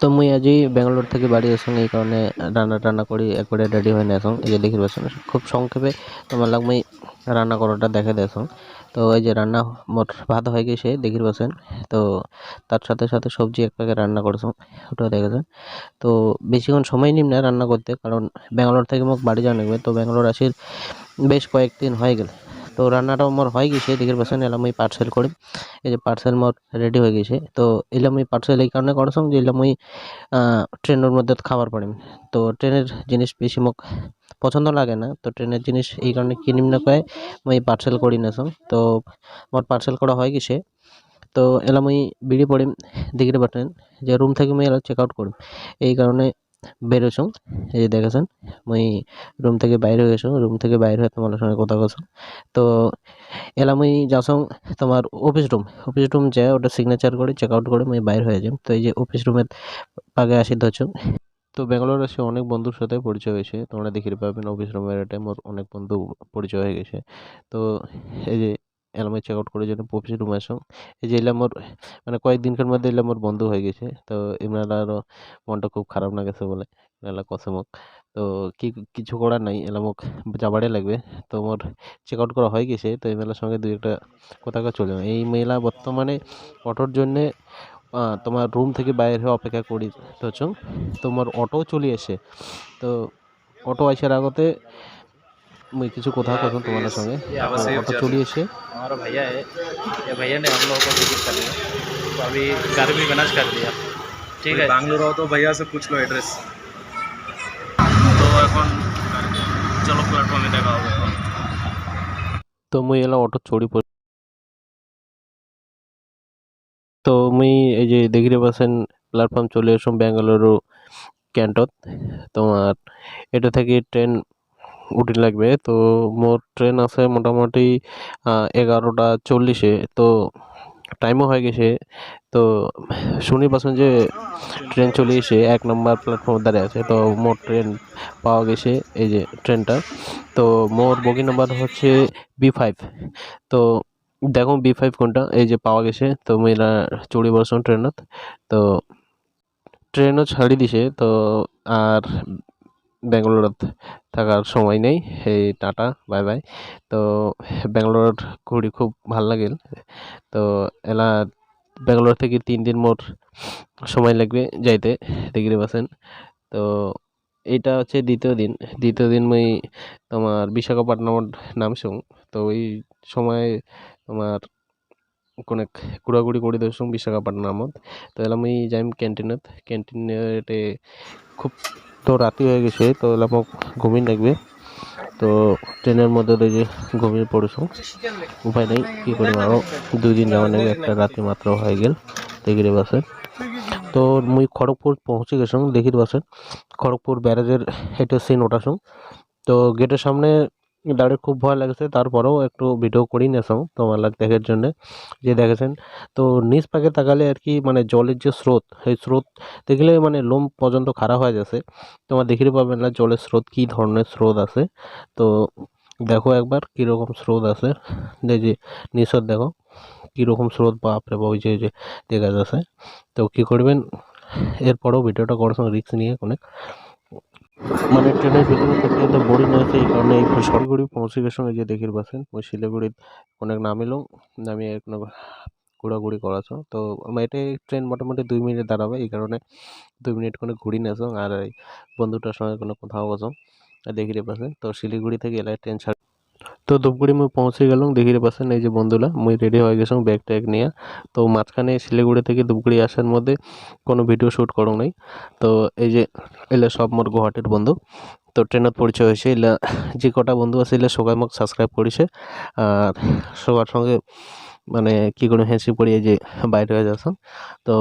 তো মুই আজি বেঙ্গালোর থেকে বাড়ি আসং এই কারণে রান্না টান্না করি, একবারে রেডি হয়ে আসং এই যে দেখি পাচ্ছেন, খুব সংক্ষেপে তোমার লাগ মুই রান্না করাটা দেখে দেসং তো এই যে রান্না মোট ভাত হয়ে গেছে দেখি পাচ্ছেন। তো তার সাথে সাথে সবজি এক প্যাকেট রান্না করছং, ওটাও দেখেছেন তো বেশিক্ষণ সময় নিম না রান্না করতে, কারণ ব্যাঙ্গালোর থেকে মোক বাড়ি যাওয়া লাগবে। তো ব্যাঙ্গালোর আসির বেশ কয়েকদিন হয়ে গেল। তো রান্নাটাও মোর হয়ে গেছে দেখি পাচ্ছেন এলাম মুই পার্সেল করি। এই যে পার্সেল মোর রেডি হয়ে গেছে। তো এলাম মুই পার্সেল এই কারণে করছং যে এলাম মুই ট্রেনের মধ্যে খাবার পারিম তো ট্রেনের জিনিস বেশি মোক পছন্দ লাগে না। তো ট্রেনের জিনিস এই কারণে কিনিম না কয়ে, মুই পার্সেল করি নাসং তো মোর পার্সেল করা হয়ে গেছে। তো এলা মুই বিড়ি পড়িম দিগিরে বাটেন, যে রুম থেকে মুই এলা চেক আউট করিম এই কারণে বেরোছং এই যে দেখেছেন, মুই রুম থেকে বাইরে গেছং রুম থেকে বাইরে হয়ে তোমার সঙ্গে কথা কছং তো, এলা মুই যাসং তোমার অফিস রুম অফিস রুম যায় ওটা সিগনেচার করে চেক আউট করে, মুই বাইর হয়ে যাম তো এই যে অফিস রুমের আগে আসি ধরছং তো ব্যাঙ্গালোর এসে অনেক বন্ধুর সাথে পরিচয় হয়েছে। তোমরা দেখতে পাবেন অফিস রুমের মোর অনেক বন্ধু পরিচয় হয়ে গেছে। তো এই যে এলামাই চেক আউট করে জন্য অফিস রুমে আসং এই যে এলাম মোর মানে কয়েকদিনকার মধ্যে এলাম মোর বন্ধু হয়ে গেছে। তো ইমরানারও মনটা খুব খারাপ না গেছে বলে এলা কসে মোক তো কি, কিছু করার নাই এলা মোক যাবারে লাগবে। তো মোর চেক আউট করা হয়ে গেছে, তো এই মেলার সঙ্গে দুই একটা কথা চলে। এই মেলা বর্তমানে অটোর জন্যে তোমার রুম থেকে বাইরে হয়ে অপেক্ষা করি হচ্ছ তোমার অটো চলে আসে তো অটো আসার আগতে মুই কিছু কথা কথা তোমাদের সঙ্গে তো অটো চলে এসে हमारा भैया है ये भैया ने हम लोगों को विजिट कर लिया तो अभी घर भी मैनेज कर दिया ঠিক আছে বাংলোর তো ভাইয়া সে পুছলো অ্যাড্রেস তো এখন চলো প্ল্যাটফর্মে দেখা হবে এখন তো মুই এলা অটো চড়ি পড়ি তো মুই এই যে দেখিতে পাচ্ছেন প্ল্যাটফর্ম চলে এসম বেঙ্গালুরু ক্যান্টত তোমার এটা থেকে ট্রেন উঠে লাগবে। তো মোর ট্রেন আছে মোটামুটি এগারোটা চল্লিশে। তো টাইমও হয়ে গেছে। তো শুনি পাচ্ছেন যে ট্রেন চলে এসে এক নম্বর প্ল্যাটফর্ম দাঁড়িয়ে আছে। তো মোর ট্রেন পাওয়া গেছে এই যে ট্রেনটা। তো মোর বগি নাম্বার হচ্ছে বি ফাইভ তো দেখো বি ফাইভ কোনটা, এই যে পাওয়া গেছে। তো মেয়েরা চড়ি বসুন ট্রেনত তো ট্রেনও ছাড়ি দিছে। তো আর ব্যাঙ্গালোরত থাকার সময় নেই। এই টাটা, বাই বাই। তো ব্যাঙ্গালোর ঘুরি খুব ভালো লাগিল তো এলা ব্যাঙ্গালোর থেকে তিন দিন মোট সময় লাগবে যাইতে, দেখতে পাচ্ছেন। তো এইটা হচ্ছে দ্বিতীয় দিন। দ্বিতীয় দিন মুই তোমার বিশাখাপট্টনমত নামছুং তো ওই সময় তোমার কোনেক ঘোরাঘুরি করে দিয়েছুং বিশাখাপট্টনমত তো এলা মুই যাইম ক্যান্টিনত। ক্যান্টিনেটে খুব তো রাতি হয়ে গেছে, তো এলাম ঘুমিয়ে লাগবে তো ট্রেনের মধ্যে যে ঘুমিয়ে পড়েছো, উপায় নেই, কী করিম আরও দুই দিন যাওয়া নেই একটা রাতি মাত্র হয়ে গেল দেখি রে বাসে। তো মুই খড়গপুর পৌঁছে গেছি দেখি রে বাসে। খড়গপুর ব্যারাজের এটা সিন ওঠাসুম তো গেটের সামনে দাঁড়িয়ে খুব ভয় লাগছে, তারপরেও একটু ভিডিও করি নেছাও তোমার লাগ দেখার জন্য। যে দেখেছেন, তো নিচ পাকে তাকালে আর কি মানে জলের যে স্রোত, সেই স্রোত দেখলে মানে লোম পর্যন্ত খারাপ হয়ে যাচ্ছে। তোমার দেখিতে পাবেন না জলের স্রোত, কী ধরনের স্রোত আছে। তো দেখো একবার কীরকম স্রোত আছে। এই যে নিচত দেখো, কীরকম স্রোত বাপরে বাপ, ওই যে যে দেখা যাচ্ছে। তো কী করবেন, এরপরেও ভিডিওটা করছেন রিস্ক নিয়ে অনেক। মানে ট্রেনের ভিতরে থাকলে তো বোরিং হয়েছে এই কারণে এই শিলিগুড়ি পৌঁছে গেছে এই যে দেখির পাচ্ছেন ওই শিলিগুড়ি অনেক নামিল নামিয়ে কোনো ঘোরাঘুরি করাছো তো এটা এটাই ট্রেন মোটামুটি দুই মিনিট দাঁড়াবে, এই কারণে দুই মিনিট কোনো ঘুরি নেছো আর এই বন্ধুটার সঙ্গে কোনো কথাও বসো দেখিতে পাচ্ছেন তো শিলিগুড়ি থেকে এলাকায় ট্রেন ছাড় তো ধূপগুড়ি মুই পৌঁছে গেলাম দেখিতে পাচ্ছেন এই যে বন্ধুরা, মুই রেডি হয়ে গেছিলাম ব্যাগ ট্যাগ নিয়ে। তো মাঝখানে শিলিগুড়ি থেকে ধূপগুড়ি আসার মধ্যে কোনো ভিডিও শ্যুট করো নাই। তো এই যে, এলা সব মোর গুয়াহাটির বন্ধু। তো ট্রেনত পরিচয় হয়েছে, এলা যে কটা বন্ধু আছে, এলা সবাই মোক সাবস্ক্রাইব করেছে। আর সবার সঙ্গে মানে কি করে হেসি পড়িয়ে যে বাইরে হয়ে যাচ্ছেন তো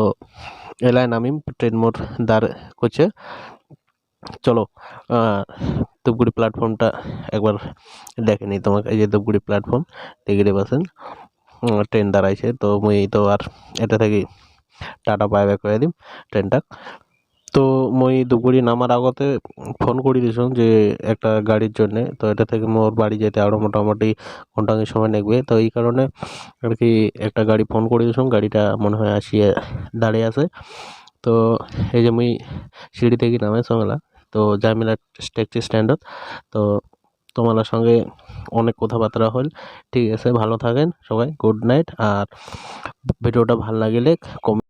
এলায় নামিম ট্রেন মোর দাঁড় করছে। চলো ধূপগুড়ি প্ল্যাটফর্মটা একবার দেখে নিই তোমাকে। এই যে ধূপগুড়ি প্ল্যাটফর্ম দেখতে পাচ্ছেন ট্রেন দাঁড়াইছে। তো মুই তো আর এটা থেকে টাটা বাই বাই করে দিম ট্রেনটা তো মই ধূপগুড়ি নামার আগতে ফোন করে দিয়েছিলাম যে একটা গাড়ির জন্যে। তো এটা থেকে মোর বাড়ি যেতে আরও মোটামুটি ঘন্টাখানেক সময় লাগবে। তো এই কারণে আর কি একটা গাড়ি ফোন করে দিয়েছিলাম। গাড়িটা মনে হয় আসিয়ে দাঁড়িয়ে আছে। তো এই যে মুই সিঁড়ি থেকে নামে সঙ্গলা তো জামিলা ট্যাক্সি স্ট্যান্ডত তো তোমার সঙ্গে অনেক কথাবার্তা হল। ঠিক আছে, ভালো থাকেন সবাই গুড নাইট আর ভিডিওটা ভালো লাগিলে কম